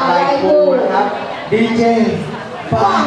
อะไรกูนะครับดีเจฟัง